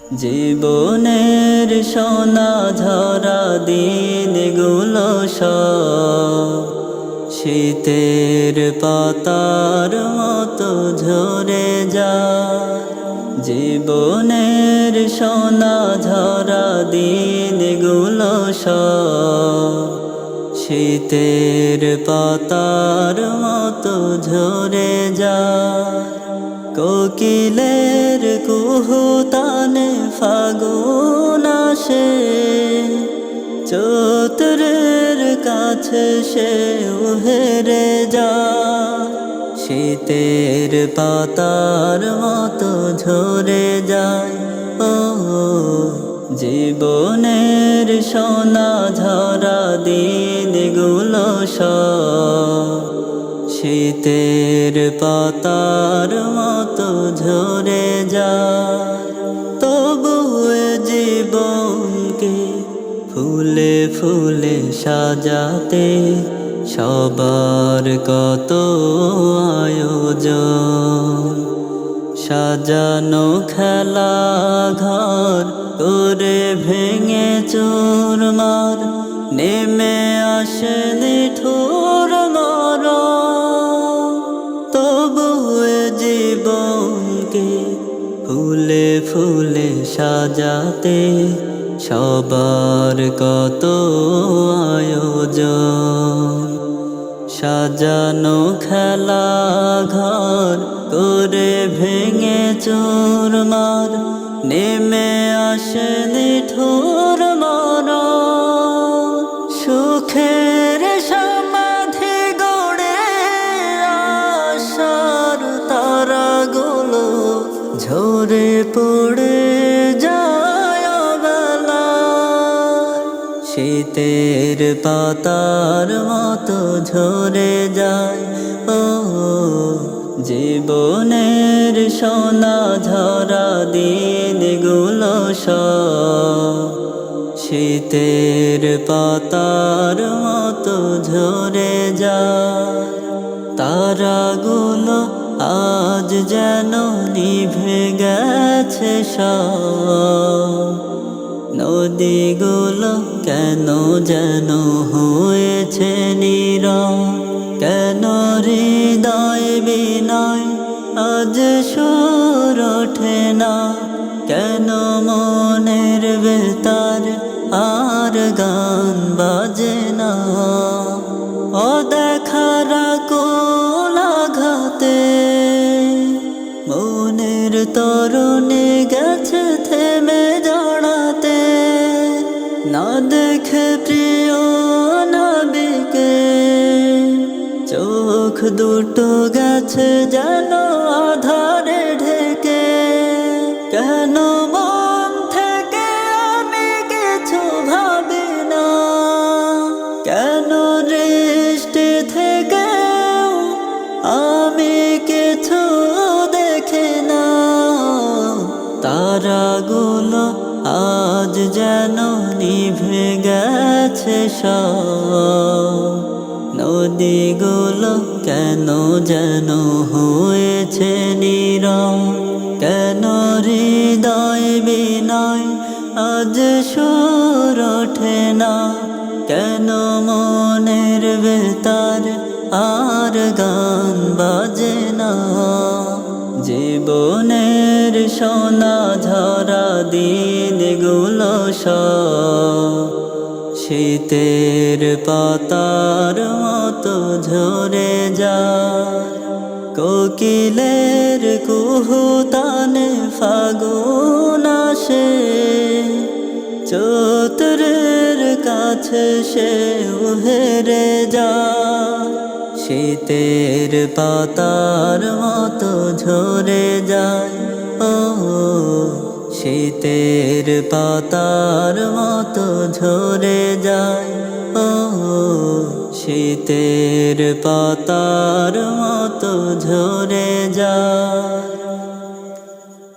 জীবনের সোনা ঝরা দিনগুলো সব শীতের পাতার মতো ঝরে যায়। জীবনের সোনা ঝরা দিনগুলো সব শীতের পাতার মতো ঝরে যায়। কোকিলের কুহুতানে ফাগুন আসে চতুরের কাছে সে উহেরে যা শীতের পাতার মতো ঝরে যায়। ও জীবনের সোনা ঝরা দিনগুলো শীতের পাতার মতো ঝরে যায়। তবু এ জীবনকে ফুলে ফুলে সাজাতে সবার কত আয়োজন। সাজানো খেলা ঘর করে ভেঙে চোরমার, নেমে আসে ফুলে ফুলে সাজাতে সবার কত আয়োজন। সাজানো খেলা ঘর করে ভেঙে চোরমার নেমে আসেনি নিঠুর ঝরে পড়ে যায় বেলা শীতের পাতার মতো ঝরে যায়, ও, জীবনের সোনা ঝরা দিনগুলো শীতের পাতার মতো ঝরে যায়, তারাগুলো আজ যেন নিভে গেছে সব। নদীগুলো কেন যেন হয়েছে নীরব? কেন হৃদয় বিনয় আজ সুর ওঠে না? কেন মনের বেতার আর গান বাজে না? ও দেখারা তরুণে গেছে থেমে জড়াতে না দেখে প্রিয় নাবিকে। চোখ দুটো গেছে যেন তারাগুলো আজ যেন নিভে গেছে সব। নদীগুলো কেন যেন হয়েছে নীরব? কেন হৃদয় বিনয় আজ সুর ওঠে না? কেন মনের বেতার আর গান বাজে না? জীবনের সোনা ঝরা দিনগুলো শীতের পাতার মতো ঝরে যায়। কোকিলের কুহুতানে ফাগুন আসে চতুরের কাছে সে উহেরে যা শীতের পাতার মতো ঝরে যায়। শীতের পাতার মতো ঝরে যায়। ও শীতের পাতার মতো ঝরে যায়।